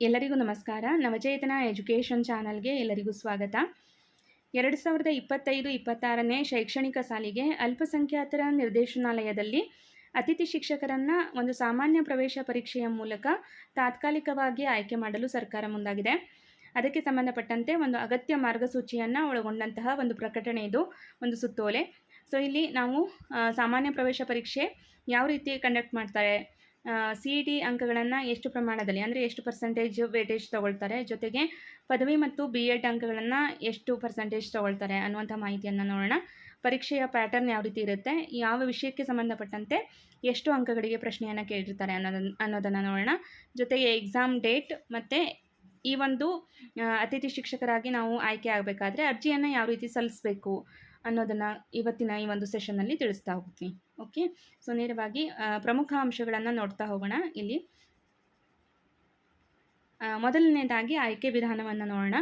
ಎಲ್ಲರಿಗೂ ನಮಸ್ಕಾರ. ನವಚೇತನ ಎಜುಕೇಷನ್ ಚಾನಲ್ಗೆ ಎಲ್ಲರಿಗೂ ಸ್ವಾಗತ. ಎರಡು ಸಾವಿರದ ಇಪ್ಪತ್ತೈದು, ಇಪ್ಪತ್ತಾರನೇ ಶೈಕ್ಷಣಿಕ ಸಾಲಿಗೆ ಅಲ್ಪಸಂಖ್ಯಾತರ ನಿರ್ದೇಶನಾಲಯದಲ್ಲಿ ಅತಿಥಿ ಶಿಕ್ಷಕರನ್ನು ಒಂದು ಸಾಮಾನ್ಯ ಪ್ರವೇಶ ಪರೀಕ್ಷೆಯ ಮೂಲಕ ತಾತ್ಕಾಲಿಕವಾಗಿ ಆಯ್ಕೆ ಮಾಡಲು ಸರ್ಕಾರ ಮುಂದಾಗಿದೆ. ಅದಕ್ಕೆ ಸಂಬಂಧಪಟ್ಟಂತೆ ಒಂದು ಅಗತ್ಯ ಮಾರ್ಗಸೂಚಿಯನ್ನು ಒಳಗೊಂಡಂತಹ ಒಂದು ಪ್ರಕಟಣೆ ಇದು, ಒಂದು ಸುತ್ತೋಲೆ. ಸೊ, ಇಲ್ಲಿ ನಾವು ಸಾಮಾನ್ಯ ಪ್ರವೇಶ ಪರೀಕ್ಷೆ ಯಾವ ರೀತಿ ಕಂಡಕ್ಟ್ ಮಾಡ್ತಾರೆ ಸಿ ಇ ಟಿ ಅಂಕಗಳನ್ನು ಎಷ್ಟು ಪ್ರಮಾಣದಲ್ಲಿ, ಅಂದರೆ ಎಷ್ಟು ಪರ್ಸೆಂಟೇಜ್ ವೇಟೇಜ್ ತಗೊಳ್ತಾರೆ, ಜೊತೆಗೆ ಪದವಿ ಮತ್ತು ಬಿ ಎಡ್ ಅಂಕಗಳನ್ನು ಎಷ್ಟು ಪರ್ಸೆಂಟೇಜ್ ತಗೊಳ್ತಾರೆ ಅನ್ನುವಂಥ ಮಾಹಿತಿಯನ್ನು ನೋಡೋಣ. ಪರೀಕ್ಷೆಯ ಪ್ಯಾಟರ್ನ್ ಯಾವ ರೀತಿ ಇರುತ್ತೆ, ಯಾವ ವಿಷಯಕ್ಕೆ ಸಂಬಂಧಪಟ್ಟಂತೆ ಎಷ್ಟು ಅಂಕಗಳಿಗೆ ಪ್ರಶ್ನೆಯನ್ನು ಕೇಳಿರ್ತಾರೆ ಅನ್ನೋದನ್ನು ಅನ್ನೋದನ್ನು ನೋಡೋಣ. ಜೊತೆಗೆ ಎಕ್ಸಾಮ್ ಡೇಟ್ ಮತ್ತು ಈ ಒಂದು ಅತಿಥಿ ಶಿಕ್ಷಕರಾಗಿ ನಾವು ಆಯ್ಕೆ ಆಗಬೇಕಾದ್ರೆ ಅರ್ಜಿಯನ್ನು ಯಾವ ರೀತಿ ಸಲ್ಲಿಸಬೇಕು ಅನ್ನೋದನ್ನು ಇವತ್ತಿನ ಈ ಒಂದು ಸೆಷನ್ನಲ್ಲಿ ತಿಳಿಸ್ತಾ ಹೋಗ್ತೀನಿ. ಓಕೆ? ಸೊ, ನೇರವಾಗಿ ಪ್ರಮುಖ ಅಂಶಗಳನ್ನು ನೋಡ್ತಾ ಹೋಗೋಣ ಇಲ್ಲಿ. ಮೊದಲನೇದಾಗಿ ಆಯ್ಕೆ ವಿಧಾನವನ್ನು ನೋಡೋಣ.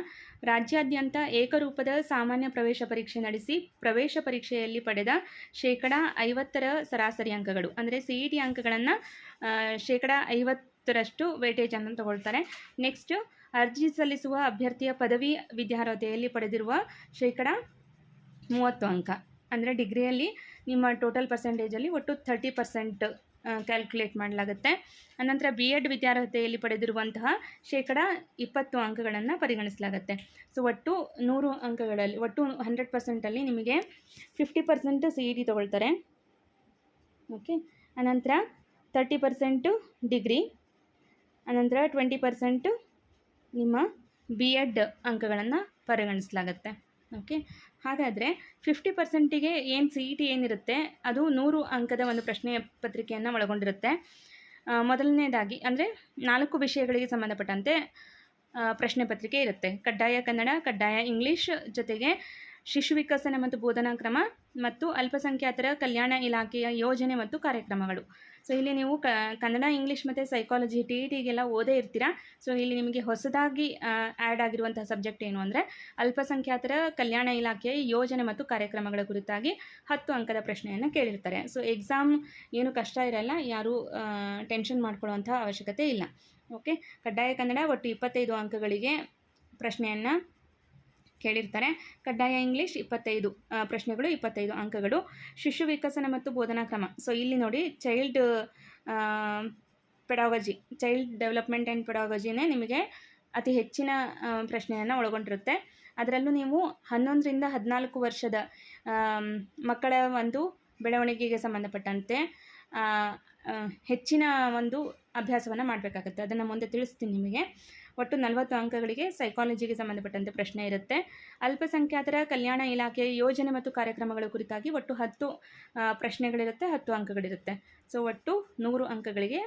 ರಾಜ್ಯಾದ್ಯಂತ ಏಕರೂಪದ ಸಾಮಾನ್ಯ ಪ್ರವೇಶ ಪರೀಕ್ಷೆ ನಡೆಸಿ ಪ್ರವೇಶ ಪರೀಕ್ಷೆಯಲ್ಲಿ ಪಡೆದ ಶೇಕಡ ಐವತ್ತರ ಸರಾಸರಿ ಅಂಕಗಳು, ಅಂದರೆ ಸಿ ಇ ಟಿ ಅಂಕಗಳನ್ನು ಶೇಕಡ ಐವತ್ತರಷ್ಟು ವೇಟೇಜನ್ನು ತಗೊಳ್ತಾರೆ. ನೆಕ್ಸ್ಟ್ ಅರ್ಜಿ ಸಲ್ಲಿಸುವ ಅಭ್ಯರ್ಥಿಯ ಪದವಿ ವಿದ್ಯಾರ್ಹತೆಯಲ್ಲಿ ಪಡೆದಿರುವ ಶೇಕಡ ಮೂವತ್ತು ಅಂಕ, ಅಂದರೆ ಡಿಗ್ರಿಯಲ್ಲಿ ನಿಮ್ಮ ಟೋಟಲ್ ಪರ್ಸೆಂಟೇಜಲ್ಲಿ ಒಟ್ಟು ಥರ್ಟಿ ಪರ್ಸೆಂಟ್ ಕ್ಯಾಲ್ಕುಲೇಟ್ ಮಾಡಲಾಗುತ್ತೆ. ಅನಂತರ ಬಿ ಎಡ್ ವಿದ್ಯಾರ್ಹತೆಯಲ್ಲಿ ಪಡೆದಿರುವಂತಹ ಶೇಕಡ ಇಪ್ಪತ್ತು ಅಂಕಗಳನ್ನು ಪರಿಗಣಿಸಲಾಗುತ್ತೆ. ಸೊ ಒಟ್ಟು ನೂರು ಅಂಕಗಳಲ್ಲಿ, ಒಟ್ಟು ಹಂಡ್ರೆಡ್ ಪರ್ಸೆಂಟಲ್ಲಿ ನಿಮಗೆ fifty percent C E T ತೊಗೊಳ್ತಾರೆ. ಓಕೆ ಅನಂತರ ತರ್ಟಿ ಪರ್ಸೆಂಟು ಡಿಗ್ರಿ ಅನಂತರ ಟ್ವೆಂಟಿ ಪರ್ಸೆಂಟು ನಿಮ್ಮ ಬಿ ಎಡ್ ಅಂಕಗಳನ್ನು ಪರಿಗಣಿಸಲಾಗುತ್ತೆ. ಓಕೆ ಹಾಗಾದರೆ ಫಿಫ್ಟಿ ಪರ್ಸೆಂಟಿಗೆ ಏನು ಸಿ ಇ ಟಿ ಏನಿರುತ್ತೆ? ಅದು ನೂರು ಅಂಕದ ಒಂದು ಪ್ರಶ್ನೆ ಪತ್ರಿಕೆಯನ್ನು ಒಳಗೊಂಡಿರುತ್ತೆ. ಮೊದಲನೇದಾಗಿ, ಅಂದರೆ ನಾಲ್ಕು ವಿಷಯಗಳಿಗೆ ಸಂಬಂಧಪಟ್ಟಂತೆ ಪ್ರಶ್ನೆ ಪತ್ರಿಕೆ ಇರುತ್ತೆ. ಕಡ್ಡಾಯ ಕನ್ನಡ, ಕಡ್ಡಾಯ ಇಂಗ್ಲೀಷ್ ಜೊತೆಗೆ ಶಿಶು ವಿಕಸನ ಮತ್ತು ಬೋಧನಾ ಕ್ರಮ ಮತ್ತು ಅಲ್ಪಸಂಖ್ಯಾತರ ಕಲ್ಯಾಣ ಇಲಾಖೆಯ ಯೋಜನೆ ಮತ್ತು ಕಾರ್ಯಕ್ರಮಗಳು. ಸೊ ಇಲ್ಲಿ ನೀವು ಕನ್ನಡ, ಇಂಗ್ಲೀಷ್ ಮತ್ತು ಸೈಕಾಲಜಿ ಟಿ ಇ ಟಿಗೆಲ್ಲ ಓದೇ ಇರ್ತೀರಾ? ಸೊ ಇಲ್ಲಿ ನಿಮಗೆ ಹೊಸದಾಗಿ ಆ್ಯಡ್ ಆಗಿರುವಂಥ ಸಬ್ಜೆಕ್ಟ್ ಏನು ಅಂದರೆ ಅಲ್ಪಸಂಖ್ಯಾತರ ಕಲ್ಯಾಣ ಇಲಾಖೆಯ ಯೋಜನೆ ಮತ್ತು ಕಾರ್ಯಕ್ರಮಗಳ ಕುರಿತಾಗಿ ಹತ್ತು ಅಂಕದ ಪ್ರಶ್ನೆಯನ್ನು ಕೇಳಿರ್ತಾರೆ. ಸೊ ಎಕ್ಸಾಮ್ ಏನು ಕಷ್ಟ ಇರಲ್ಲ, ಯಾರೂ ಟೆನ್ಷನ್ ಮಾಡ್ಕೊಳ್ಳುವಂಥ ಅವಶ್ಯಕತೆ ಇಲ್ಲ. ಓಕೆ ಕಡ್ಡಾಯ ಕನ್ನಡ ಒಟ್ಟು ಇಪ್ಪತ್ತೈದು ಅಂಕಗಳಿಗೆ ಪ್ರಶ್ನೆಯನ್ನು ಕೇಳಿರ್ತಾರೆ. ಕಡ್ಡಾಯ ಇಂಗ್ಲೀಷ್ ಇಪ್ಪತ್ತೈದು ಪ್ರಶ್ನೆಗಳು ಇಪ್ಪತ್ತೈದು ಅಂಕಗಳು. ಶಿಶು ವಿಕಸನ ಮತ್ತು ಬೋಧನಾ ಕ್ರಮ. ಸೊ ಇಲ್ಲಿ ನೋಡಿ child pedagogy child development and ಪೆಡಾಗಜಿನೇ ನಿಮಗೆ ಅತಿ ಹೆಚ್ಚಿನ ಪ್ರಶ್ನೆಯನ್ನು ಒಳಗೊಂಡಿರುತ್ತೆ. ಅದರಲ್ಲೂ ನೀವು ಹನ್ನೊಂದರಿಂದ ಹದಿನಾಲ್ಕು ವರ್ಷದ ಮಕ್ಕಳ ಒಂದು ಬೆಳವಣಿಗೆಗೆ ಸಂಬಂಧಪಟ್ಟಂತೆ ಹೆಚ್ಚಿನ ಒಂದು ಅಭ್ಯಾಸವನ್ನು ಮಾಡಬೇಕಾಗುತ್ತೆ. ಅದನ್ನು ಮುಂದೆ ತಿಳಿಸ್ತೀನಿ ನಿಮಗೆ. ಒಟ್ಟು ನಲವತ್ತು ಅಂಕಗಳಿಗೆ ಸೈಕಾಲಜಿಗೆ ಸಂಬಂಧಪಟ್ಟಂತೆ ಪ್ರಶ್ನೆ ಇರುತ್ತೆ. ಅಲ್ಪಸಂಖ್ಯಾತರ ಕಲ್ಯಾಣ ಇಲಾಖೆಯ ಯೋಜನೆ ಮತ್ತು ಕಾರ್ಯಕ್ರಮಗಳ ಕುರಿತಾಗಿ ಒಟ್ಟು ಹತ್ತು ಪ್ರಶ್ನೆಗಳಿರುತ್ತೆ, ಹತ್ತು ಅಂಕಗಳಿರುತ್ತೆ. ಸೊ, ಒಟ್ಟು ನೂರು ಅಂಕಗಳಿಗೆ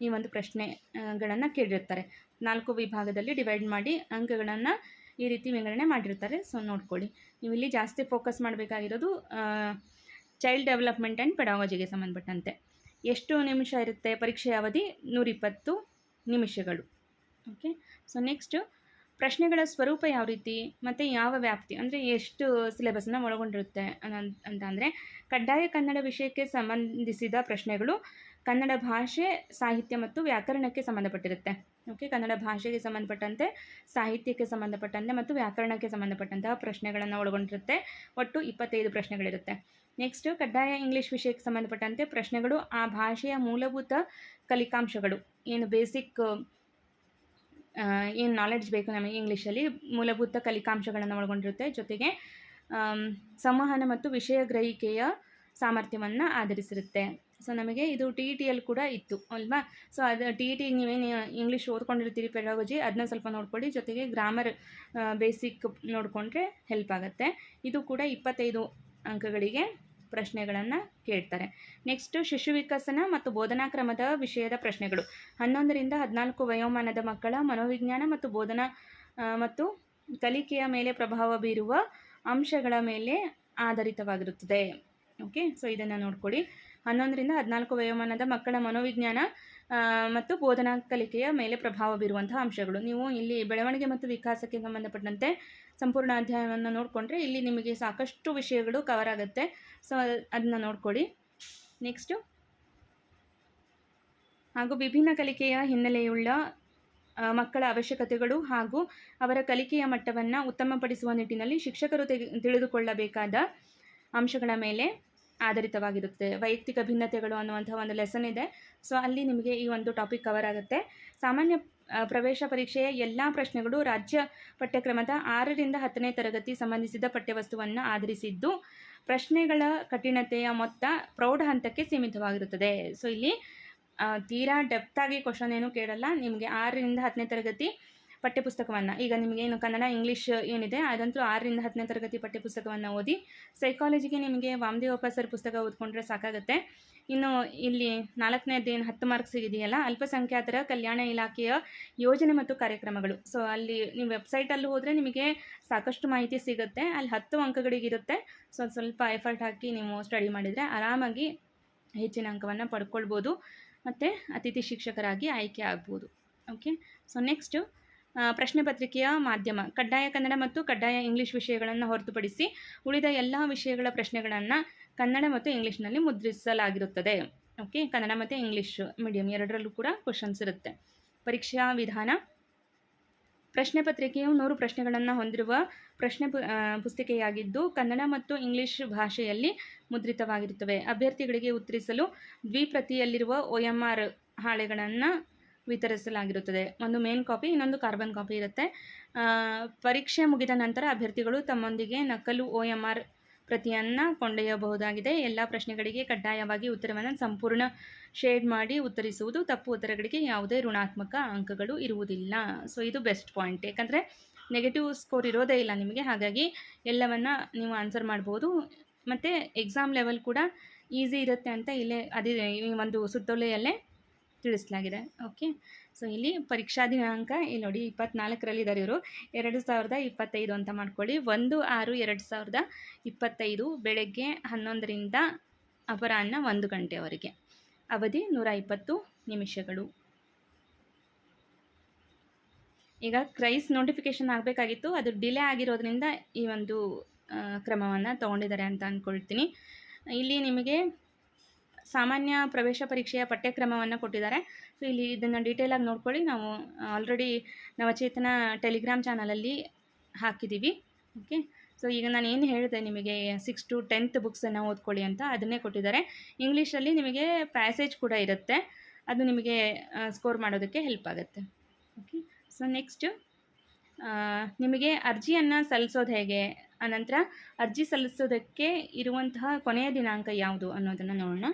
ಈ ಒಂದು ಪ್ರಶ್ನೆಗಳನ್ನು ಕೇಳಿರ್ತಾರೆ. ನಾಲ್ಕು ವಿಭಾಗದಲ್ಲಿ ಡಿವೈಡ್ ಮಾಡಿ ಅಂಕಗಳನ್ನು ಈ ರೀತಿ ವಿಂಗಡಣೆ ಮಾಡಿರ್ತಾರೆ. ಸೊ, ನೋಡ್ಕೊಳ್ಳಿ. ನೀವು ಇಲ್ಲಿ ಜಾಸ್ತಿ ಫೋಕಸ್ ಮಾಡಬೇಕಾಗಿರೋದು ಚೈಲ್ಡ್ ಡೆವಲಪ್ಮೆಂಟ್ ಆ್ಯಂಡ್ ಪೆಡಾಲಜಿಗೆ ಸಂಬಂಧಪಟ್ಟಂತೆ. ಎಷ್ಟು ನಿಮಿಷ ಇರುತ್ತೆ ಪರೀಕ್ಷೆಯ ಅವಧಿ? ನೂರಿಪ್ಪತ್ತು ನಿಮಿಷಗಳು. ಓಕೆ ಸೊ ನೆಕ್ಸ್ಟು ಪ್ರಶ್ನೆಗಳ ಸ್ವರೂಪ ಯಾವ ರೀತಿ? ಮತ್ತು ಯಾವ ವ್ಯಾಪ್ತಿ? ಅಂದರೆ ಎಷ್ಟು ಸಿಲೆಬಸ್ನ ಒಳಗೊಂಡಿರುತ್ತೆ ಅಂತ ಅಂದರೆ ಕಡ್ಡಾಯ ಕನ್ನಡ ವಿಷಯಕ್ಕೆ ಸಂಬಂಧಿಸಿದ ಪ್ರಶ್ನೆಗಳು ಕನ್ನಡ ಭಾಷೆ, ಸಾಹಿತ್ಯ ಮತ್ತು ವ್ಯಾಕರಣಕ್ಕೆ ಸಂಬಂಧಪಟ್ಟಿರುತ್ತೆ. ಓಕೆ ಕನ್ನಡ ಭಾಷೆಗೆ ಸಂಬಂಧಪಟ್ಟಂತೆ, ಸಾಹಿತ್ಯಕ್ಕೆ ಸಂಬಂಧಪಟ್ಟಂತೆ ಮತ್ತು ವ್ಯಾಕರಣಕ್ಕೆ ಸಂಬಂಧಪಟ್ಟಂತಹ ಪ್ರಶ್ನೆಗಳನ್ನು ಒಳಗೊಂಡಿರುತ್ತೆ. ಒಟ್ಟು ಇಪ್ಪತ್ತೈದು ಪ್ರಶ್ನೆಗಳಿರುತ್ತೆ. ನೆಕ್ಸ್ಟು ಕಡ್ಡಾಯ ಇಂಗ್ಲೀಷ್ ವಿಷಯಕ್ಕೆ ಸಂಬಂಧಪಟ್ಟಂತೆ ಪ್ರಶ್ನೆಗಳು, ಆ ಭಾಷೆಯ ಮೂಲಭೂತ ಕಲಿಕಾಂಶಗಳು. ಏನು ಬೇಸಿಕ್ ಏನು ನಾಲೆಡ್ಜ್ ಬೇಕು ನಮಗೆ ಇಂಗ್ಲೀಷಲ್ಲಿ ಮೂಲಭೂತ ಕಲಿಕಾಂಶಗಳನ್ನು ಒಳಗೊಂಡಿರುತ್ತೆ. ಜೊತೆಗೆ ಸಂವಹನ ಮತ್ತು ವಿಷಯ ಗ್ರಹಿಕೆಯ ಸಾಮರ್ಥ್ಯವನ್ನು ಆಧರಿಸಿರುತ್ತೆ. ಸೊ ನಮಗೆ ಇದು ಟಿ ಇ ಟಿಯಲ್ಲಿ ಕೂಡ ಇತ್ತು, ಅಲ್ವಾ? ಸೊ ಅದು ಟಿ ಇ ಟಿ ನೀವೇನು ಇಂಗ್ಲೀಷ್ ಓದ್ಕೊಂಡಿರ್ತೀರಿ ಪೆಡಾಗಜಿ ಅದನ್ನ ಸ್ವಲ್ಪ ನೋಡ್ಕೊಳ್ಳಿ. ಜೊತೆಗೆ ಗ್ರಾಮರ್ ಬೇಸಿಕ್ ನೋಡಿಕೊಂಡ್ರೆ ಹೆಲ್ಪ್ ಆಗುತ್ತೆ. ಇದು ಕೂಡ ಇಪ್ಪತ್ತೈದು ಅಂಕಗಳಿಗೆ ಪ್ರಶ್ನೆಗಳನ್ನು ಕೇಳ್ತಾರೆ. ನೆಕ್ಸ್ಟು ಶಿಶು ವಿಕಸನ ಮತ್ತು ಬೋಧನಾ ಕ್ರಮದ ವಿಷಯದ ಪ್ರಶ್ನೆಗಳು. ಹನ್ನೊಂದರಿಂದ ಹದಿನಾಲ್ಕು ವಯೋಮಾನದ ಮಕ್ಕಳ ಮನೋವಿಜ್ಞಾನ ಮತ್ತು ಬೋಧನಾ ಮತ್ತು ಕಲಿಕೆಯ ಮೇಲೆ ಪ್ರಭಾವ ಬೀರುವ ಅಂಶಗಳ ಮೇಲೆ ಆಧಾರಿತವಾಗಿರುತ್ತದೆ. ಓಕೆ ಸೊ ಇದನ್ನು ನೋಡ್ಕೊಳ್ಳಿ. ಹನ್ನೊಂದರಿಂದ ಹದಿನಾಲ್ಕು ವಯೋಮಾನದ ಮಕ್ಕಳ ಮನೋವಿಜ್ಞಾನ ಮತ್ತು ಬೋಧನಾ ಕಲಿಕೆಯ ಮೇಲೆ ಪ್ರಭಾವ ಬೀರುವಂತಹ ಅಂಶಗಳು. ನೀವು ಇಲ್ಲಿ ಬೆಳವಣಿಗೆ ಮತ್ತು ವಿಕಾಸಕ್ಕೆ ಸಂಬಂಧಪಟ್ಟಂತೆ ಸಂಪೂರ್ಣ ಅಧ್ಯಯನವನ್ನು ನೋಡಿಕೊಂಡ್ರೆ ಇಲ್ಲಿ ನಿಮಗೆ ಸಾಕಷ್ಟು ವಿಷಯಗಳು ಕವರ್ ಆಗುತ್ತೆ. ಸೊ ಅದನ್ನ ನೋಡ್ಕೊಳ್ಳಿ ನೆಕ್ಸ್ಟು ಹಾಗೂ ವಿಭಿನ್ನ ಕಲಿಕೆಯ ಹಿನ್ನೆಲೆಯುಳ್ಳ ಮಕ್ಕಳ ಅವಶ್ಯಕತೆಗಳು ಹಾಗೂ ಅವರ ಕಲಿಕೆಯ ಮಟ್ಟವನ್ನು ಉತ್ತಮಪಡಿಸುವ ನಿಟ್ಟಿನಲ್ಲಿ ಶಿಕ್ಷಕರು ತೆಗೆ, ತಿಳಿದುಕೊಳ್ಳಬೇಕಾದ ಅಂಶಗಳ ಮೇಲೆ ಆಧಾರಿತವಾಗಿರುತ್ತೆ. ವೈಯಕ್ತಿಕ ಭಿನ್ನತೆಗಳು ಅನ್ನುವಂಥ ಒಂದು ಲೆಸನ್ ಇದೆ. ಸೊ ಅಲ್ಲಿ ನಿಮಗೆ ಈ ಒಂದು ಟಾಪಿಕ್ ಕವರ್ ಆಗುತ್ತೆ. ಸಾಮಾನ್ಯ ಪ್ರವೇಶ ಪರೀಕ್ಷೆಯ ಎಲ್ಲ ಪ್ರಶ್ನೆಗಳು ರಾಜ್ಯ ಪಠ್ಯಕ್ರಮದ ಆರರಿಂದ ಹತ್ತನೇ ತರಗತಿ ಸಂಬಂಧಿಸಿದ ಪಠ್ಯವಸ್ತುವನ್ನು ಆಧರಿಸಿದ್ದು, ಪ್ರಶ್ನೆಗಳ ಕಠಿಣತೆಯ ಮೊತ್ತ ಪ್ರೌಢ ಹಂತಕ್ಕೆ ಸೀಮಿತವಾಗಿರುತ್ತದೆ. ಸೊ ಇಲ್ಲಿ ತೀರಾ ಡೆಪ್ತಾಗಿ ಕ್ವಶನ್ ಏನು ಕೇಳಲ್ಲ. ನಿಮಗೆ ಆರರಿಂದ ಹತ್ತನೇ ತರಗತಿ ಪಠ್ಯಪುಸ್ತಕವನ್ನು. ಈಗ ನಿಮಗೆ ಏನು ಕನ್ನಡ, ಇಂಗ್ಲೀಷ್ ಏನಿದೆ, ಅದಂತೂ ಆರರಿಂದ ಹತ್ತನೇ ತರಗತಿ ಪಠ್ಯಪುಸ್ತಕವನ್ನು ಓದಿ ಸೈಕಾಲಜಿಗೆ ನಿಮಗೆ ವಾಮದೇವಪ್ಪ ಸರ್ ಪುಸ್ತಕ ಓದ್ಕೊಂಡ್ರೆ ಸಾಕಾಗುತ್ತೆ. ಇನ್ನು ಇಲ್ಲಿ ನಾಲ್ಕನೇದು ಏನು ಹತ್ತು ಮಾರ್ಕ್ಸ್ ಇದೆಯಲ್ಲ, ಅಲ್ಪಸಂಖ್ಯಾತರ ಕಲ್ಯಾಣ ಇಲಾಖೆಯ ಯೋಜನೆ ಮತ್ತು ಕಾರ್ಯಕ್ರಮಗಳು. ಸೊ ಅಲ್ಲಿ ನೀವು ವೆಬ್ಸೈಟಲ್ಲಿ ಹೋದರೆ ನಿಮಗೆ ಸಾಕಷ್ಟು ಮಾಹಿತಿ ಸಿಗುತ್ತೆ. ಅಲ್ಲಿ ಹತ್ತು ಅಂಕಗಳಿಗಿರುತ್ತೆ ಸೊ ಸ್ವಲ್ಪ ಎಫರ್ಟ್ ಹಾಕಿ ನೀವು ಸ್ಟಡಿ ಮಾಡಿದರೆ ಆರಾಮಾಗಿ ಹೆಚ್ಚಿನ ಅಂಕವನ್ನು ಪಡ್ಕೊಳ್ಬೋದು. ಮತ್ತು ಅತಿಥಿ ಶಿಕ್ಷಕರಾಗಿ ಆಯ್ಕೆ ಆಗ್ಬೋದು. ಓಕೆ ಸೊ ನೆಕ್ಸ್ಟು ಪ್ರಶ್ನೆ ಪತ್ರಿಕೆಯ ಮಾಧ್ಯಮ, ಕಡ್ಡಾಯ ಕನ್ನಡ ಮತ್ತು ಕಡ್ಡಾಯ ಇಂಗ್ಲಿಷ್ ವಿಷಯಗಳನ್ನು ಹೊರತುಪಡಿಸಿ ಉಳಿದ ಎಲ್ಲ ವಿಷಯಗಳ ಪ್ರಶ್ನೆಗಳನ್ನು ಕನ್ನಡ ಮತ್ತು ಇಂಗ್ಲೀಷ್ನಲ್ಲಿ ಮುದ್ರಿಸಲಾಗಿರುತ್ತದೆ. ಓಕೆ, ಕನ್ನಡ ಮತ್ತು ಇಂಗ್ಲೀಷ್ ಮೀಡಿಯಂ ಎರಡರಲ್ಲೂ ಕೂಡ ಕ್ವಶನ್ಸ್ ಇರುತ್ತೆ. ಪರೀಕ್ಷಾ ವಿಧಾನ. ಪ್ರಶ್ನೆ ಪತ್ರಿಕೆಯು ನೂರು ಪ್ರಶ್ನೆಗಳನ್ನು ಹೊಂದಿರುವ ಪ್ರಶ್ನೆ ಪುಸ್ತಿಕೆಯಾಗಿದ್ದು ಕನ್ನಡ ಮತ್ತು ಇಂಗ್ಲಿಷ್ ಭಾಷೆಯಲ್ಲಿ ಮುದ್ರಿತವಾಗಿರುತ್ತವೆ. ಅಭ್ಯರ್ಥಿಗಳಿಗೆ ಉತ್ತರಿಸಲು ದ್ವಿಪ್ರತಿಯಲ್ಲಿರುವ ಒ ಎಂ ಆರ್ ಹಾಳೆಗಳನ್ನು ವಿತರಿಸಲಾಗಿರುತ್ತದೆ. ಒಂದು ಮೇನ್ ಕಾಪಿ ಇನ್ನೊಂದು ಕಾರ್ಬನ್ ಕಾಪಿ ಇರುತ್ತೆ. ಪರೀಕ್ಷೆ ಮುಗಿದ ನಂತರ ಅಭ್ಯರ್ಥಿಗಳು ತಮ್ಮೊಂದಿಗೆ ನಕಲು ಒ ಎಂ ಆರ್ ಪ್ರತಿಯನ್ನು ಕೊಂಡೊಯ್ಯಬಹುದಾಗಿದೆ. ಎಲ್ಲ ಪ್ರಶ್ನೆಗಳಿಗೆ ಕಡ್ಡಾಯವಾಗಿ ಉತ್ತರವನ್ನು ಸಂಪೂರ್ಣ ಶೇಡ್ ಮಾಡಿ ಉತ್ತರಿಸುವುದು ತಪ್ಪು ಉತ್ತರಗಳಿಗೆ ಯಾವುದೇ ಋಣಾತ್ಮಕ ಅಂಕಗಳು ಇರುವುದಿಲ್ಲ. ಸೊ ಇದು ಬೆಸ್ಟ್ ಪಾಯಿಂಟ್ ಯಾಕಂದರೆ ನೆಗೆಟಿವ್ ಸ್ಕೋರ್ ಇರೋದೇ ಇಲ್ಲ ನಿಮಗೆ. ಹಾಗಾಗಿ ಎಲ್ಲವನ್ನು ನೀವು ಆನ್ಸರ್ ಮಾಡ್ಬೋದು. ಮತ್ತು ಎಕ್ಸಾಮ್ ಲೆವೆಲ್ ಕೂಡ ಈಸಿ ಇರುತ್ತೆ ಅಂತ ಇಲ್ಲೇ ಅದೇ ಈ ಒಂದು ಸುತ್ತೋಲೆಯಲ್ಲೇ ತಿಳಿಸಲಾಗಿದೆ. ಓಕೆ ಸೊ ಇಲ್ಲಿ ಪರೀಕ್ಷಾ ದಿನಾಂಕ, ಇಲ್ಲಿ ನೋಡಿ ಇಪ್ಪತ್ನಾಲ್ಕರಲ್ಲಿ ಇದ್ದಾರೆ ಇವರು. ಎರಡು ಸಾವಿರದ ಇಪ್ಪತ್ತೈದು ಅಂತ ಮಾಡ್ಕೊಳ್ಳಿ. ಒಂದು, ಆರು, ಎರಡು ಸಾವಿರದ ಇಪ್ಪತ್ತೈದು ಬೆಳಗ್ಗೆ ಹನ್ನೊಂದರಿಂದ ಅಪರಾಹ್ನ ಒಂದು ಗಂಟೆವರೆಗೆ. ಅವಧಿ ನೂರ ಇಪ್ಪತ್ತು ನಿಮಿಷಗಳು. ಈಗ ಕ್ರೈಸ್ ನೋಟಿಫಿಕೇಷನ್ ಆಗಬೇಕಾಗಿತ್ತು. ಅದು ಡಿಲೇ ಆಗಿರೋದ್ರಿಂದ ಈ ಒಂದು ಕ್ರಮವನ್ನು ತೊಗೊಂಡಿದ್ದಾರೆ ಅಂತ ಅಂದ್ಕೊಳ್ತೀನಿ ಇಲ್ಲಿ ನಿಮಗೆ ಸಾಮಾನ್ಯ ಪ್ರವೇಶ ಪರೀಕ್ಷೆಯ ಪಠ್ಯಕ್ರಮವನ್ನು ಕೊಟ್ಟಿದ್ದಾರೆ. ಸೊ ಇಲ್ಲಿ ಇದನ್ನು ಡೀಟೇಲಾಗಿ ನೋಡ್ಕೊಳ್ಳಿ. ನಾವು ಆಲ್ರೆಡಿ ನವಚೇತನ ಟೆಲಿಗ್ರಾಮ್ ಚಾನಲಲ್ಲಿ ಹಾಕಿದ್ದೀವಿ ಓಕೆ ಸೊ ಈಗ ನಾನು ಏನು ಹೇಳಿದೆ ನಿಮಗೆ ಸಿಕ್ಸ್ ಟು ಟೆಂತ್ ಬುಕ್ಸನ್ನು ಓದ್ಕೊಳ್ಳಿ ಅಂತ ಅದನ್ನೇ ಕೊಟ್ಟಿದ್ದಾರೆ. ಇಂಗ್ಲೀಷಲ್ಲಿ ನಿಮಗೆ ಪ್ಯಾಸೇಜ್ ಕೂಡ ಇರುತ್ತೆ. ಅದು ನಿಮಗೆ ಸ್ಕೋರ್ ಮಾಡೋದಕ್ಕೆ ಹೆಲ್ಪ್ ಆಗುತ್ತೆ. ಓಕೆ ಸೊ ನೆಕ್ಸ್ಟು ನಿಮಗೆ ಅರ್ಜಿಯನ್ನು ಸಲ್ಲಿಸೋದು ಹೇಗೆ? ಅನಂತರ ಅರ್ಜಿ ಸಲ್ಲಿಸೋದಕ್ಕೆ ಇರುವಂತಹ ಕೊನೆಯ ದಿನಾಂಕ ಯಾವುದು ಅನ್ನೋದನ್ನು ನೋಡೋಣ.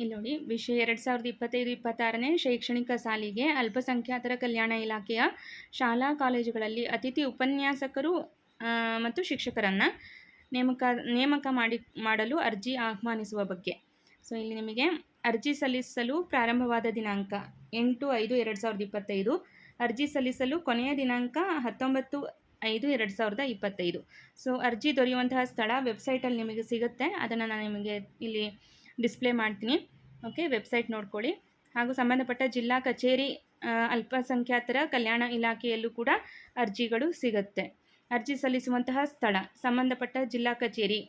ಇಲ್ಲಿ ನೋಡಿ ವಿಷಯ ಎರಡು ಸಾವಿರದ ಇಪ್ಪತ್ತೈದು, ಇಪ್ಪತ್ತಾರನೇ ಶೈಕ್ಷಣಿಕ ಸಾಲಿಗೆ ಅಲ್ಪಸಂಖ್ಯಾತರ ಕಲ್ಯಾಣ ಇಲಾಖೆಯ ಶಾಲಾ ಕಾಲೇಜುಗಳಲ್ಲಿ ಅತಿಥಿ ಉಪನ್ಯಾಸಕರು ಮತ್ತು ಶಿಕ್ಷಕರನ್ನು ನೇಮಕ ನೇಮಕ ಮಾಡಿ, ಮಾಡಲು ಅರ್ಜಿ ಆಹ್ವಾನಿಸುವ ಬಗ್ಗೆ. ಸೊ, ಇಲ್ಲಿ ನಿಮಗೆ ಅರ್ಜಿ ಸಲ್ಲಿಸಲು ಪ್ರಾರಂಭವಾದ ದಿನಾಂಕ ಎಂಟು ಐದು ಎರಡು ಸಾವಿರದ ಇಪ್ಪತ್ತೈದು, ಅರ್ಜಿ ಸಲ್ಲಿಸಲು ಕೊನೆಯ ದಿನಾಂಕ ಹತ್ತೊಂಬತ್ತು ಐದು ಎರಡು ಸಾವಿರದ ಇಪ್ಪತ್ತೈದು. ಸೊ, ಅರ್ಜಿ ದೊರೆಯುವಂತಹ ಸ್ಥಳ, ವೆಬ್ಸೈಟಲ್ಲಿ ನಿಮಗೆ ಸಿಗುತ್ತೆ. ಅದನ್ನು ನಾನು ನಿಮಗೆ ಇಲ್ಲಿ ಡಿಸ್ಪ್ಲೇ ಮಾಡ್ತೀನಿ. ಓಕೆ ವೆಬ್ಸೈಟ್ ನೋಡ್ಕೊಳ್ಳಿ. ಹಾಗೂ ಸಂಬಂಧಪಟ್ಟ ಜಿಲ್ಲಾ ಕಚೇರಿ ಅಲ್ಪಸಂಖ್ಯಾತರ ಕಲ್ಯಾಣ ಇಲಾಖೆಯಲ್ಲೂ ಕೂಡ ಅರ್ಜಿಗಳು ಸಿಗುತ್ತೆ. ಅರ್ಜಿ ಸಲ್ಲಿಸುವಂತಹ ಸ್ಥಳ, ಸಂಬಂಧಪಟ್ಟ ಜಿಲ್ಲಾ ಕಚೇರಿ,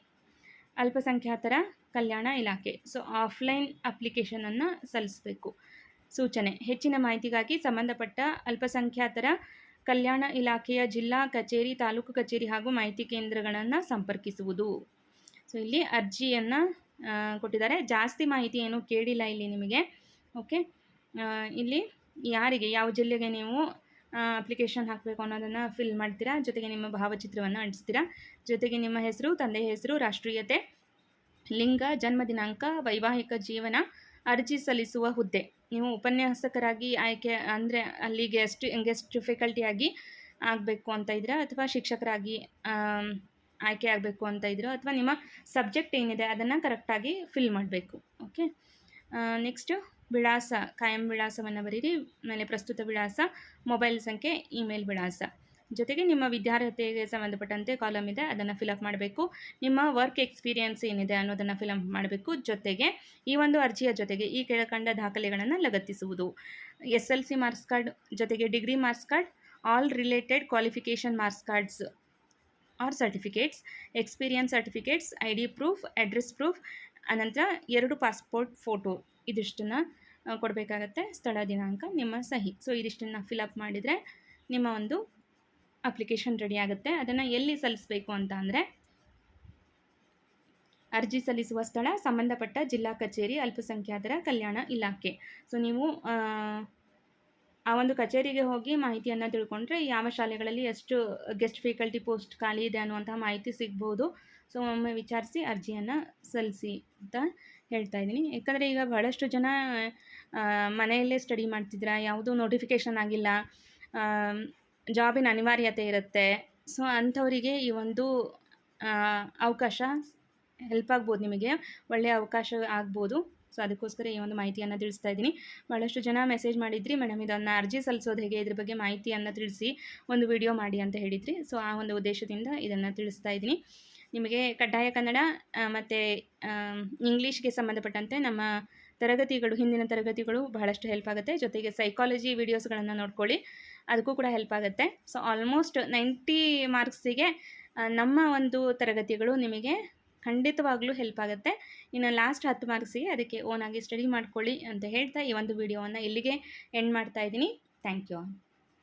ಅಲ್ಪಸಂಖ್ಯಾತರ ಕಲ್ಯಾಣ ಇಲಾಖೆ. ಸೊ ಆಫ್ಲೈನ್ ಅಪ್ಲಿಕೇಶನನ್ನು ಸಲ್ಲಿಸಬೇಕು. ಸೂಚನೆ, ಹೆಚ್ಚಿನ ಮಾಹಿತಿಗಾಗಿ ಸಂಬಂಧಪಟ್ಟ ಅಲ್ಪಸಂಖ್ಯಾತರ ಕಲ್ಯಾಣ ಇಲಾಖೆಯ ಜಿಲ್ಲಾ ಕಚೇರಿ, ತಾಲೂಕು ಕಚೇರಿ ಹಾಗೂ ಮಾಹಿತಿ ಕೇಂದ್ರಗಳನ್ನು ಸಂಪರ್ಕಿಸುವುದು. ಸೊ ಇಲ್ಲಿ ಅರ್ಜಿಯನ್ನು ಕೊಟ್ಟಿದ್ದಾರೆ. ಜಾಸ್ತಿ ಮಾಹಿತಿ ಏನು ಕೇಳಿಲ್ಲ ಇಲ್ಲಿ ನಿಮಗೆ. ಓಕೆ ಇಲ್ಲಿ ಯಾರಿಗೆ, ಯಾವ ಜಿಲ್ಲೆಗೆ ನೀವು ಅಪ್ಲಿಕೇಶನ್ ಹಾಕಬೇಕು ಅನ್ನೋದನ್ನು ಫಿಲ್ ಮಾಡ್ತೀರಾ? ಜೊತೆಗೆ ನಿಮ್ಮ ಭಾವಚಿತ್ರವನ್ನು ಅಂಟಿಸ್ತೀರಾ? ಜೊತೆಗೆ ನಿಮ್ಮ ಹೆಸರು, ತಂದೆ ಹೆಸರು, ರಾಷ್ಟ್ರೀಯತೆ, ಲಿಂಗ, ಜನ್ಮ ದಿನಾಂಕ, ವೈವಾಹಿಕ ಜೀವನ, ಅರ್ಜಿ ಸಲ್ಲಿಸುವ ಹುದ್ದೆ. ನೀವು ಉಪನ್ಯಾಸಕರಾಗಿ ಆಯ್ಕೆ, ಅಂದರೆ ಅಲ್ಲಿ ಗೆಸ್ಟ್ ಗೆಸ್ಟ್ ಫೆಕಲ್ಟಿಯಾಗಿ ಆಗಬೇಕು ಅಂತ ಇದ್ದೀರಾ? ಅಥವಾ ಶಿಕ್ಷಕರಾಗಿ ಆಯ್ಕೆ ಆಗಬೇಕು ಅಂತ ಇದ್ದೀರೋ ಅಥವಾ ನಿಮ್ಮ ಸಬ್ಜೆಕ್ಟ್ ಏನಿದೆ ಅದನ್ನು ಕರೆಕ್ಟಾಗಿ ಫಿಲ್ ಮಾಡಬೇಕು ಓಕೆ ನೆಕ್ಸ್ಟು ವಿಳಾಸ, ಕಾಯಂ ವಿಳಾಸವನ್ನು ಬರೀರಿ ಮೇಲೆ ಪ್ರಸ್ತುತ ವಿಳಾಸ ಮೊಬೈಲ್ ಸಂಖ್ಯೆ ಇಮೇಲ್ ವಿಳಾಸ. ಜೊತೆಗೆ ನಿಮ್ಮ ವಿದ್ಯಾರ್ಹತೆಗೆ ಸಂಬಂಧಪಟ್ಟಂತೆ ಕಾಲಮ್ ಇದೆ, ಅದನ್ನು ಫಿಲಪ್ ಮಾಡಬೇಕು. ನಿಮ್ಮ ವರ್ಕ್ ಎಕ್ಸ್ಪೀರಿಯನ್ಸ್ ಏನಿದೆ ಅನ್ನೋದನ್ನು ಫಿಲಪ್ ಮಾಡಬೇಕು. ಜೊತೆಗೆ ಈ ಒಂದು ಅರ್ಜಿಯ ಜೊತೆಗೆ ಈ ಕೆಳಕಂಡ ದಾಖಲೆಗಳನ್ನು ಲಗತ್ತಿಸುವುದು. S L C marks card ಜೊತೆಗೆ degree marks card all related qualification marks cards or certificates experience certificates I D proof address proof ಅನಂತರ ಎರಡು ಪಾಸ್ಪೋರ್ಟ್ ಫೋಟೋ ಇದಿಷ್ಟನ್ನು ಕೊಡಬೇಕಾಗತ್ತೆ ಸ್ಥಳ ದಿನಾಂಕ, ನಿಮ್ಮ ಸಹಿ. ಸೊ ಇದಿಷ್ಟನ್ನು ಫಿಲಪ್ ಮಾಡಿದರೆ ನಿಮ್ಮ ಒಂದು ಅಪ್ಲಿಕೇಶನ್ ರೆಡಿ ಆಗುತ್ತೆ. ಅದನ್ನು ಎಲ್ಲಿ ಸಲ್ಲಿಸಬೇಕು ಅಂತ ಅಂದರೆ, ಅರ್ಜಿ ಸಲ್ಲಿಸುವ ಸ್ಥಳ, ಸಂಬಂಧಪಟ್ಟ ಜಿಲ್ಲಾ ಕಚೇರಿ, ಅಲ್ಪಸಂಖ್ಯಾತರ ಕಲ್ಯಾಣ ಇಲಾಖೆ. ಸೊ ನೀವು ಆ, ಒಂದು ಕಚೇರಿಗೆ ಹೋಗಿ ಮಾಹಿತಿಯನ್ನು ತಿಳ್ಕೊಂಡ್ರೆ ಯಾವ ಶಾಲೆಗಳಲ್ಲಿ ಎಷ್ಟು ಗೆಸ್ಟ್ ಫ್ಯಾಕಲ್ಟಿ ಪೋಸ್ಟ್ ಖಾಲಿ ಇದೆ ಅನ್ನುವಂತಹ ಮಾಹಿತಿ ಸಿಗ್ಬೋದು. ಸೊ ಒಮ್ಮೆ ವಿಚಾರಿಸಿ ಅರ್ಜಿಯನ್ನು ಸಲ್ಲಿಸಿ ಅಂತ ಹೇಳ್ತಾ ಇದ್ದೀನಿ. ಯಾಕಂದರೆ ಈಗ ಬಹಳಷ್ಟು ಜನ ಮನೆಯಲ್ಲೇ ಸ್ಟಡಿ ಮಾಡ್ತಿದ್ರ ಯಾವುದೂ ನೋಟಿಫಿಕೇಷನ್ ಆಗಿಲ್ಲ ಜಾಬಿನ ಅನಿವಾರ್ಯತೆ ಇರುತ್ತೆ. ಸೊ ಅಂಥವರಿಗೆ ಈ ಒಂದು ಅವಕಾಶ ಹೆಲ್ಪ್ ಆಗ್ಬೋದು ನಿಮಗೆ ಒಳ್ಳೆಯ ಅವಕಾಶ ಆಗ್ಬೋದು. ಸೊ ಅದಕ್ಕೋಸ್ಕರ ಈ ಒಂದು ಮಾಹಿತಿಯನ್ನು ತಿಳಿಸ್ತಾ ಇದ್ದೀನಿ. ಭಾಳಷ್ಟು ಜನ ಮೆಸೇಜ್ ಮಾಡಿದ್ರಿ ಮೇಡಮ್ ಇದನ್ನು ಅರ್ಜಿ ಸಲ್ಲಿಸೋದು ಹೇಗೆ? ಇದ್ರ ಬಗ್ಗೆ ಮಾಹಿತಿಯನ್ನು ತಿಳಿಸಿ ಒಂದು ವಿಡಿಯೋ ಮಾಡಿ ಅಂತ ಹೇಳಿದ್ರಿ. ಸೊ ಆ ಒಂದು ಉದ್ದೇಶದಿಂದ ಇದನ್ನು ತಿಳಿಸ್ತಾ ಇದ್ದೀನಿ. ನಿಮಗೆ ಕಡ್ಡಾಯ ಕನ್ನಡ ಮತ್ತು ಇಂಗ್ಲೀಷ್ಗೆ ಸಂಬಂಧಪಟ್ಟಂತೆ ನಮ್ಮ ತರಗತಿಗಳು, ಹಿಂದಿನ ತರಗತಿಗಳು ಬಹಳಷ್ಟು ಹೆಲ್ಪ್ ಆಗುತ್ತೆ. ಜೊತೆಗೆ ಸೈಕಾಲಜಿ ವಿಡಿಯೋಸ್ಗಳನ್ನು ನೋಡ್ಕೊಳ್ಳಿ. ಅದಕ್ಕೂ ಕೂಡ ಹೆಲ್ಪ್ ಆಗುತ್ತೆ. ಸೊ ಆಲ್ಮೋಸ್ಟ್ ನೈಂಟಿ ಮಾರ್ಕ್ಸಿಗೆ ನಮ್ಮ ಒಂದು ತರಗತಿಗಳು ನಿಮಗೆ ಖಂಡಿತವಾಗ್ಲೂ ಹೆಲ್ಪ್ ಆಗುತ್ತೆ. ಇನ್ನು ಲಾಸ್ಟ್ ಹತ್ತು ಮಾರ್ಕ್ಸಿಗೆ ಅದಕ್ಕೆ ಓನಾಗಿ ಸ್ಟಡಿ ಮಾಡ್ಕೊಳ್ಳಿ ಅಂತ ಹೇಳ್ತಾ ಈ ಒಂದು ವಿಡಿಯೋವನ್ನು ಇಲ್ಲಿಗೆ ಎಂಡ್ ಮಾಡ್ತಾ ಇದ್ದೀನಿ. Thank you